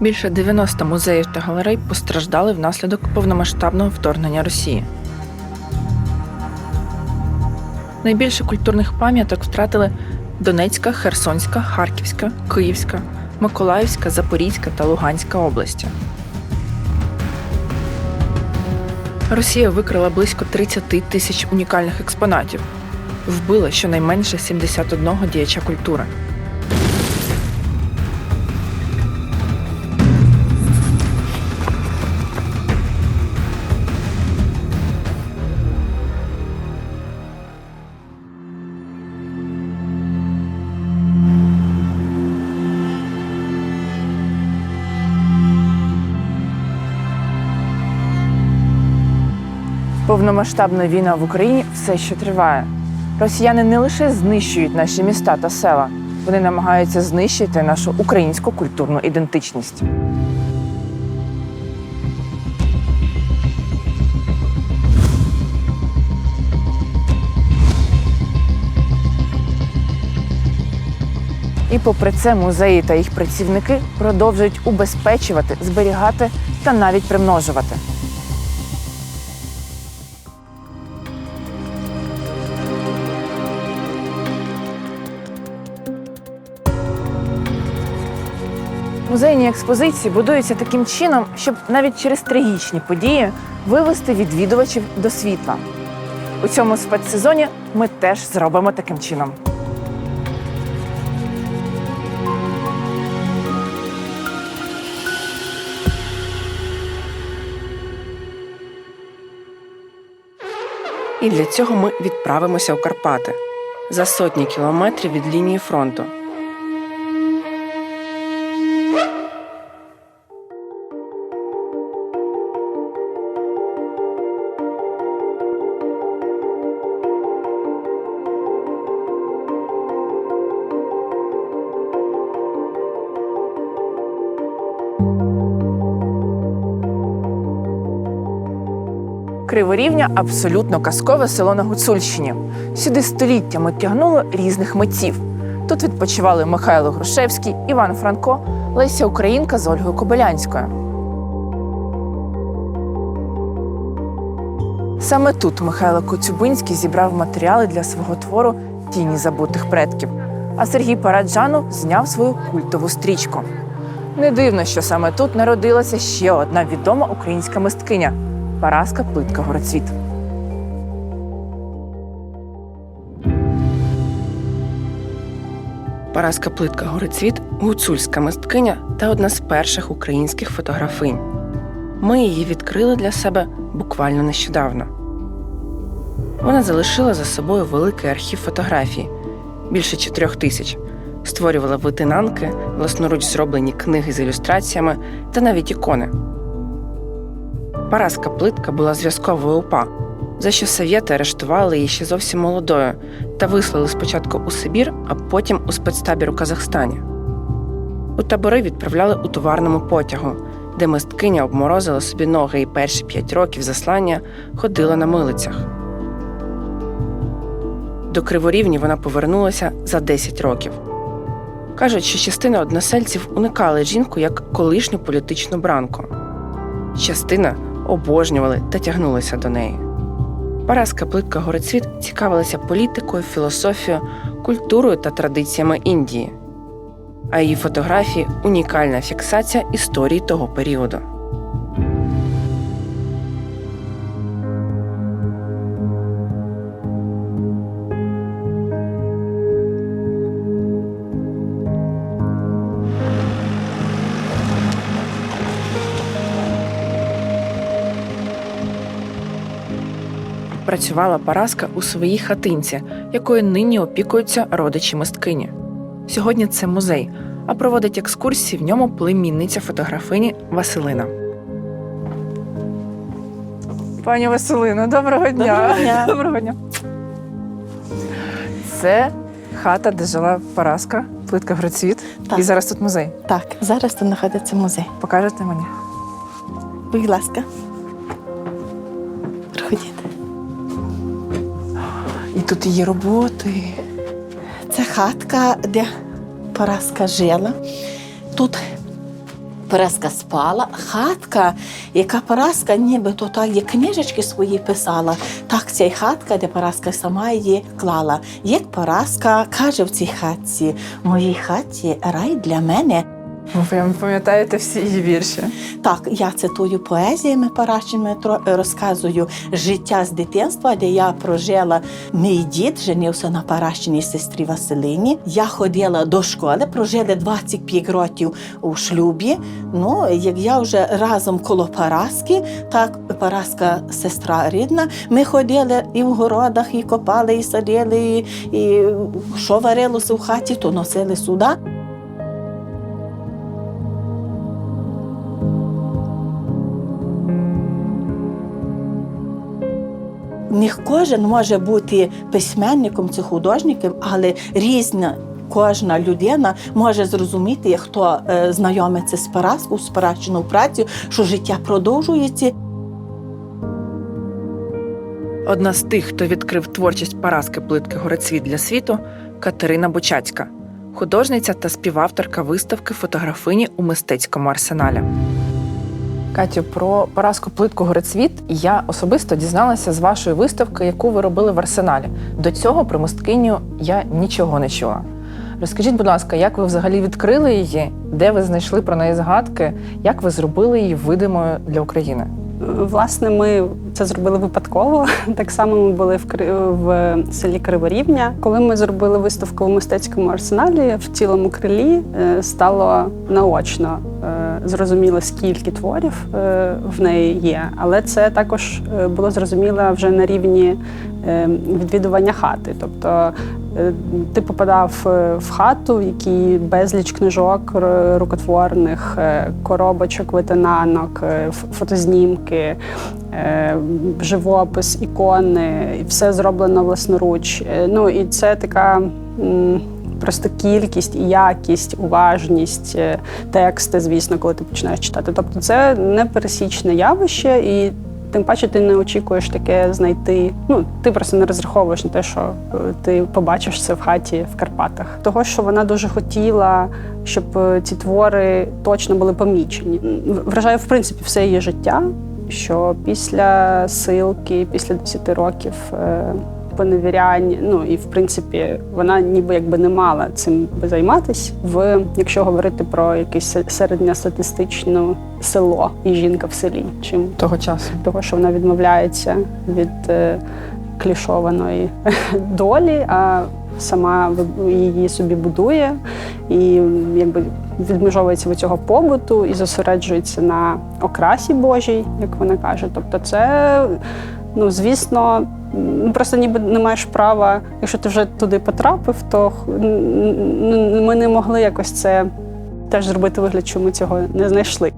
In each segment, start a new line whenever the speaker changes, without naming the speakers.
Більше 90 музеїв та галерей постраждали внаслідок повномасштабного вторгнення Росії. Найбільше культурних пам'яток втратили Донецька, Херсонська, Харківська, Київська, Миколаївська, Запорізька та Луганська області. Росія викрила близько 30 тисяч унікальних експонатів, вбила щонайменше 71 діяча культури. Повномасштабна війна в Україні все ще триває. Росіяни не лише знищують наші міста та села, вони намагаються знищити нашу українську культурну ідентичність. І попри це музеї та їх працівники продовжують убезпечувати, зберігати та навіть примножувати. Музейні експозиції будуються таким чином, щоб навіть через трагічні події вивести відвідувачів до світла. У цьому спецсезоні ми теж зробимо таким чином. І для цього ми відправимося у Карпати за сотні кілометрів від лінії фронту. Криворівня абсолютно казкове село на Гуцульщині. Сюди століттями тягнуло різних митців. Тут відпочивали Михайло Грушевський, Іван Франко, Леся Українка з Ольгою Кобилянською. Саме тут Михайло Коцюбинський зібрав матеріали для свого твору Тіні забутих предків. А Сергій Параджанов зняв свою культову стрічку. Не дивно, що саме тут народилася ще одна відома українська мисткиня Параска Плитка Горецвіт. Параска Плитка Горецвіт гуцульська мисткиня та одна з перших українських фотографинь. Ми її відкрили для себе буквально нещодавно. Вона залишила за собою великий архів фотографій більше чотирьох тисяч, створювала витинанки, власноруч зроблені книги з ілюстраціями та навіть ікони. Параска Плитка була зв'язковою УПА, за що совєти арештували її ще зовсім молодою та вислали спочатку у Сибір, а потім у спецтабір у Казахстані. У табори відправляли у товарному потягу, де мисткиня обморозила собі ноги і перші п'ять років заслання ходила на милицях. До Криворівні вона повернулася за 10 років. Кажуть, що частина односельців уникали жінку як колишню політичну бранку. Частина обожнювали та тягнулися до неї. Параска Плитка Горецвіт цікавилася політикою, філософією, культурою та традиціями Індії, а її фотографії унікальна фіксація історії того періоду. Працювала Параска у своїй хатинці, якою нині опікуються родичі мисткині. Сьогодні це музей, а проводить екскурсії в ньому племінниця фотографині Василина. Пані Василино, доброго дня.
Доброго дня.
Доброго дня. Це хата, де жила Параска, плитка Гроцвіт.
Так.
І зараз тут музей.
Так, зараз тут знаходиться музей.
Покажете мені?
Будь ласка.
Тут її роботи.
Це хатка, де Параска жила. Тут Параска спала, хатка, яка Параска нібито так, як книжечки свої писала, так ця й хатка, де Параска сама її клала. Як Параска каже в цій хатці, в моїй хаті рай для мене.
Ви прям пам'ятаєте всі її вірші.
Так, я цитую поезіями парашими, тро- розказую життя з дитинства, де я прожила. Мій дід женився на паращиній сестрі Василині. Я ходила до школи, прожили 25 років у шлюбі. Ну, як я вже разом коло Параски, так Параска сестра рідна. Ми ходили і в городах, і копали, і садили, і, і що варилося в хаті, то носили сюди. Не кожен може бути письменником чи художником, але різна. Кожна людина може зрозуміти, хто е, знайомиться з Параску, з Паращиною працею, що життя продовжується.
Одна з тих, хто відкрив творчість Параски плитки Горецвіт для світу Катерина Бучацька, художниця та співавторка виставки фотографині у мистецькому арсеналі.
Катю, про поразку плитку Горецвіт я особисто дізналася з вашої виставки, яку ви робили в арсеналі. До цього про мисткиню я нічого не чула. Розкажіть, будь ласка, як ви взагалі відкрили її, де ви знайшли про неї згадки, як ви зробили її видимою для України?
Власне, ми це зробили випадково. Так само ми були в в селі Криворівня. Коли ми зробили виставку в мистецькому арсеналі в цілому крилі, е, стало наочно е, зрозуміло, скільки творів е, в неї є. Але це також було зрозуміло вже на рівні відвідування хати. Тобто е, ти попадав е, в хату, в якій безліч книжок рукотворних, е, коробочок, витинанок, е, фотознімки, е, живопис, ікони, і все зроблено власноруч. Е, Ну і це така. Просто кількість і якість, уважність, е, тексти, звісно, коли ти починаєш читати. Тобто це непересічне явище, і тим паче ти не очікуєш таке знайти. Ну, ти просто не розраховуєш на те, що е, ти побачиш це в хаті в Карпатах. Того, що вона дуже хотіла, щоб е, ці твори точно були помічені. Вражає, в принципі, все її життя, що після силки, після 10 років. Поневірянь, ну і в принципі вона ніби якби не мала цим би займатися. В якщо говорити про якесь середньостатистичне село і жінка в селі, чим
Того часу.
того, що вона відмовляється від е, клішованої долі, а сама її собі будує і якби відмежовується від цього побуту і зосереджується на окрасі Божій, як вона каже. Тобто, це ну звісно. Просто ніби не маєш права, якщо ти вже туди потрапив, то ми не могли якось це теж зробити вигляд, що ми цього не знайшли.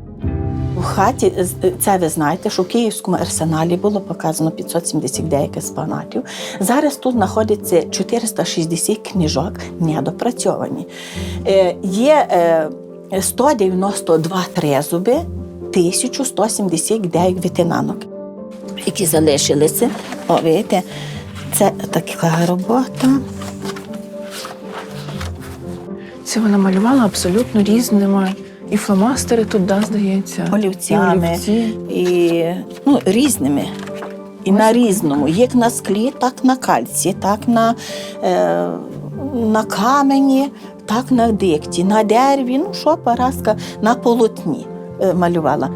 У хаті це ви знаєте, що в Київському арсеналі було показано 579 експонатів. Зараз тут знаходиться 460 книжок недопрацьовані. Е, є е, 192 трезуби, 1179 витинанок, які залишилися. О, видите, це така робота.
Це вона малювала абсолютно різними. І фломастери тут, да, здається.
олівцями
олівці.
і ну, різними. І на різному, як на склі, так на кальці, так на, е, на камені, так на дикті, на дереві, ну що Параска на полотні е, малювала.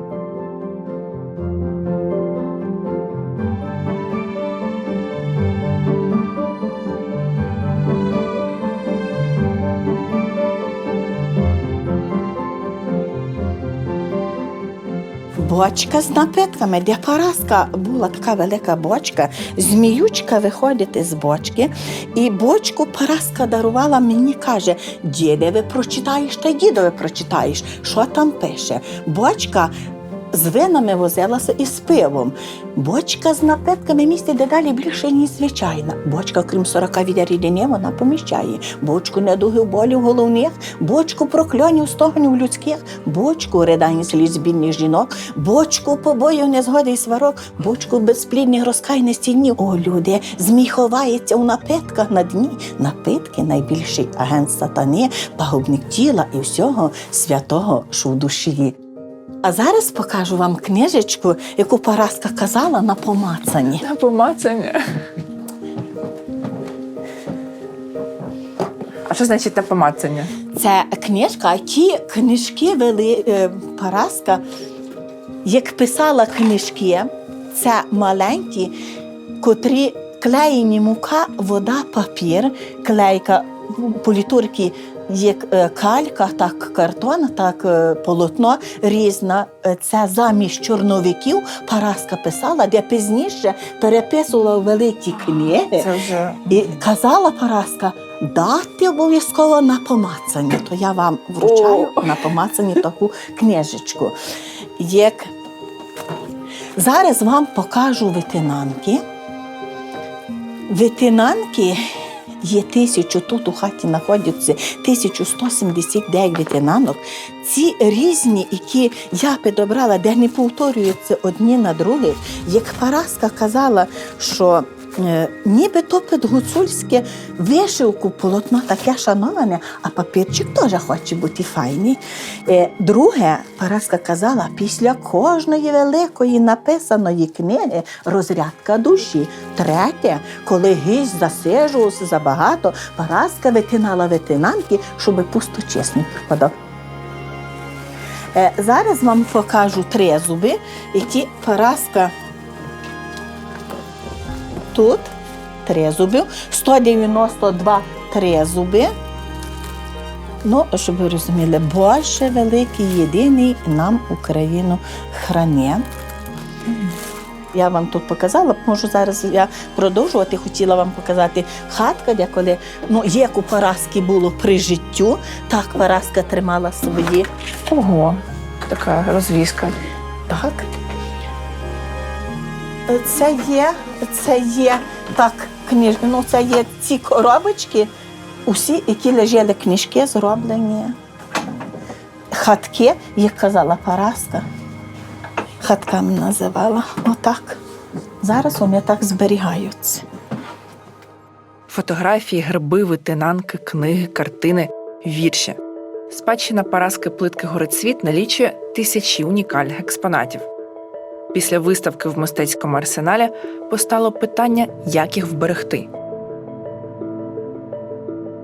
Бочка з напитками, де Параска була така велика бочка, зміючка виходить з бочки, і бочку Параска дарувала мені, каже: діде, ви прочитаєш та дідове прочитаєш, що там пише. Бочка з винами возилася і з пивом. Бочка з напитками містить дедалі більше, ніж звичайна. Бочка, крім 40 відер рідини, вона поміщає. Бочку недугів болів головних, бочку прокльонів стогонів людських, бочку ридань сліз бідних жінок, бочку побоїв незгоди і сварок, бочку безплідних розкайності днів. О, люди, змій ховається у напитках на дні. Напитки найбільший агент сатани, пагубник тіла і всього святого, що в душі. А зараз покажу вам книжечку, яку Параска казала на помацанні.
На помацання. А що значить на помацання?
Це книжка, ті книжки вели е, Параска, як писала книжки, це маленькі, котрі клеєні мука, вода, папір, клейка політурки. Як е, калька, так картон, так е, полотно різне. Е, Це замість чорновиків Параска писала, де пізніше переписувала великі книги.
Це вже
І казала Параска, дати обов'язково на помацання. То я вам вручаю
О.
на помацанні таку книжечку. Як... Зараз вам покажу витинанки. Витинанки є тисячу, тут у хаті знаходяться 1179 витинанок. Ці різні, які я підобрала, де не повторюються одні на других. Як Параска казала, що нібито під гуцульське вишивку полотно таке шановане, а папірчик теж хоче бути файний. Е, друге, Параска казала, після кожної великої написаної книги розрядка душі. Третє, коли гість засижувався забагато, Параска витинала витинанки, щоб пусточисник впадав. Е, зараз вам покажу три зуби, які Параска тут три зуби, 192 тризуби. Ну, щоб ви розуміли, Боже великий, єдиний нам Україну хране. Я вам тут показала, можу зараз я продовжувати. Хотіла вам показати хатка, де коли ну, як у Параски було при життю, так Параска тримала свої.
ого, така розвізка.
Так. Це є, це є так, книж... ну, це є ці коробочки, усі, які лежали книжки, зроблені. Хатки, як казала Параска, хатками називала. Отак. Зараз вони так зберігаються.
Фотографії, герби, витинанки, книги, картини, вірші. Спадщина Параски плитки Горецвіт налічує тисячі унікальних експонатів. Після виставки в мистецькому арсеналі постало питання, як їх вберегти.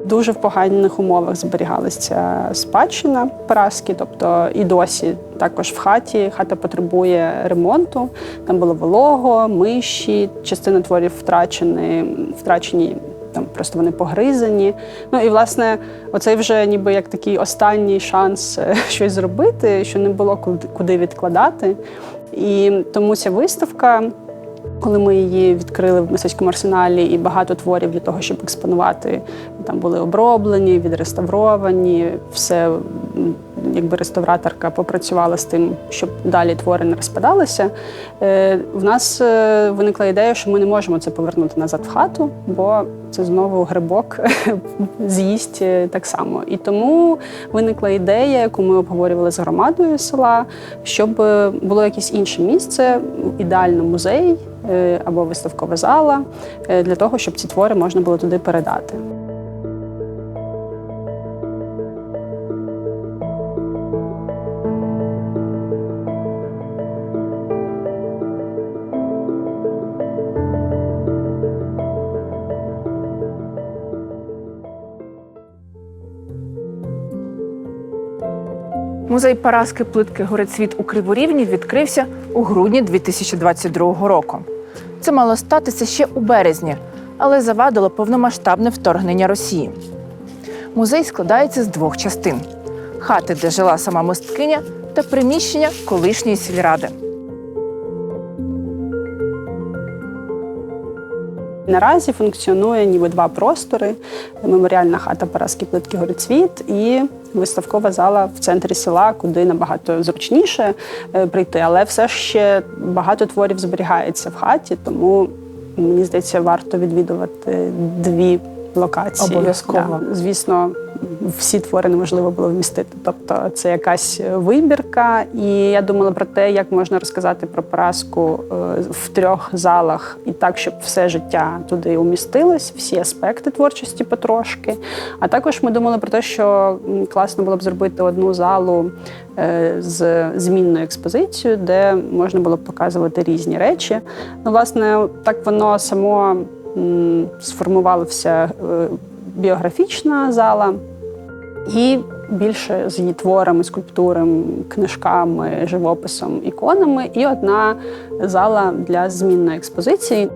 Дуже в поганих умовах зберігалася спадщина Параски, тобто і досі також в хаті. Хата потребує ремонту. Там було волого, миші, частина творів втрачені, втрачені. Там просто вони погризані. Ну і власне, оцей вже ніби як такий останній шанс е, щось зробити, що не було куди- відкладати. І тому ця виставка коли ми її відкрили в мистецькому арсеналі, і багато творів для того, щоб експонувати, там були оброблені, відреставровані, все якби реставраторка попрацювала з тим, щоб далі твори не розпадалися. Е, в нас е, виникла ідея, що ми не можемо це повернути назад в хату, бо це знову грибок з'їсть е, так само. І тому виникла ідея, яку ми обговорювали з громадою села, щоб було якесь інше місце, ідеально музей або виставкова зала, для того, щоб ці твори можна було туди передати.
Музей Параски плитки Горецвіт у Криворівні відкрився у грудні 2022 року. Це мало статися ще у березні, але завадило повномасштабне вторгнення Росії. Музей складається з двох частин: хати, де жила сама мисткиня, та приміщення колишньої сільради.
Наразі функціонує ніби два простори: меморіальна хата Параски плитки Горецвіт і виставкова зала в центрі села, куди набагато зручніше е, прийти. Але все ж ще багато творів зберігається в хаті, тому мені здається, варто відвідувати дві локації.
Обов'язково.
Да. Звісно, всі твори неможливо було вмістити. Тобто це якась вибірка. І я думала про те, як можна розказати про Параску е, в трьох залах і так, щоб все життя туди умістилось, всі аспекти творчості потрошки. А також ми думали про те, що класно було б зробити одну залу е, з змінною експозицією, де можна було б показувати різні речі. Ну, власне, так воно само е, біографічна зала. І більше з її творами, скульптурами, книжками, живописом, іконами, і одна зала для змінної експозиції.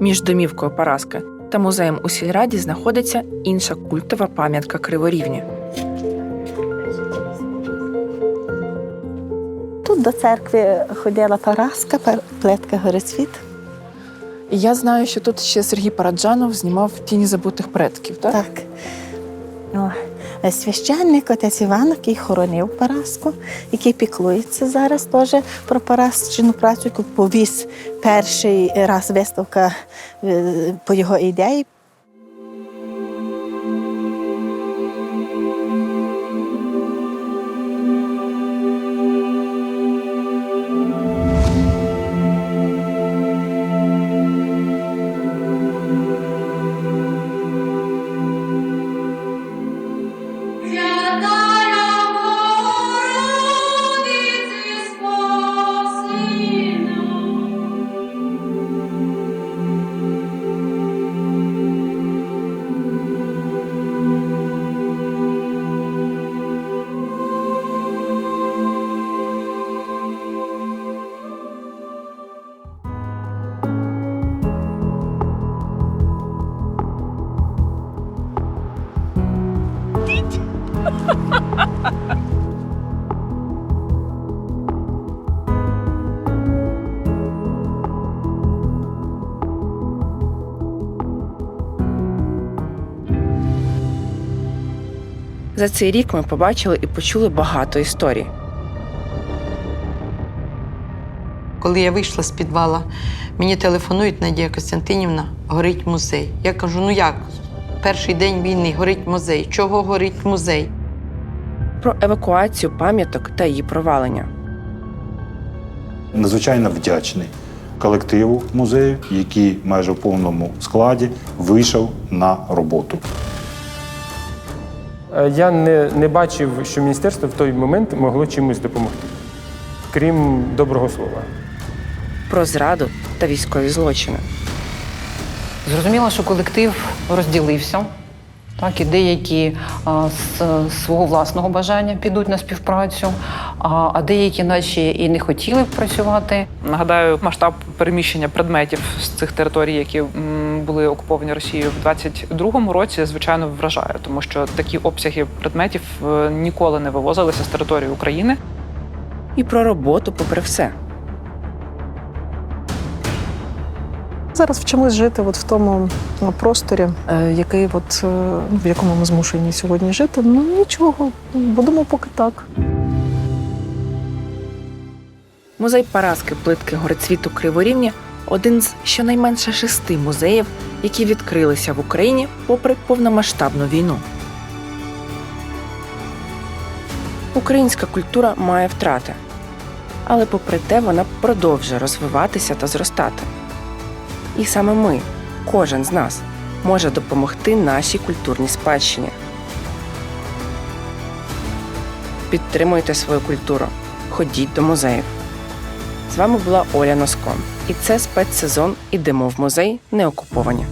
Між домівкою Параска та музеєм у сільраді знаходиться інша культова пам'ятка Криворівня.
Тут до церкви ходила Параска, пар- плетка Горецвіт.
Я знаю, що тут ще Сергій Параджанов знімав тіні забутих предків, так?
Так. Е, священник отець Іван, який хоронив Параску, який піклується зараз теж про Парасчину працю, яку повіз перший раз виставка е, по його ідеї.
За цей рік ми побачили і почули багато історій.
Коли я вийшла з підвала, мені телефонують Надія Костянтинівна, горить музей. Я кажу: ну як? Перший день війни горить музей. Чого горить музей?
Про евакуацію пам'яток та її провалення.
Надзвичайно вдячний колективу музею, який майже в повному складі вийшов на роботу.
Е, Я не, не бачив, що міністерство в той момент могло чимось допомогти, крім доброго слова.
Про зраду та військові злочини.
Зрозуміло, що колектив розділився. Так, і деякі а, з свого власного бажання підуть на співпрацю, а, а деякі, наче і не хотіли б працювати.
Нагадаю, масштаб переміщення предметів з цих територій, які м, були окуповані Росією в 22-му році, звичайно вражає, тому що такі обсяги предметів е, ніколи не вивозилися з території України.
І про роботу попри все.
Зараз вчимось жити от в тому просторі, е, який от, е, в якому ми змушені сьогодні жити. Ну нічого, будемо поки так.
Музей Параски плитки горецвіту Криворівня один з щонайменше шести музеїв, які відкрилися в Україні попри повномасштабну війну. Українська культура має втрати, але попри те вона продовжує розвиватися та зростати. І саме ми, кожен з нас, може допомогти нашій культурній спадщині. Підтримуйте свою культуру, ходіть до музеїв. З вами була Оля Носком, і це спецсезон Ідемо в музей неокуповані.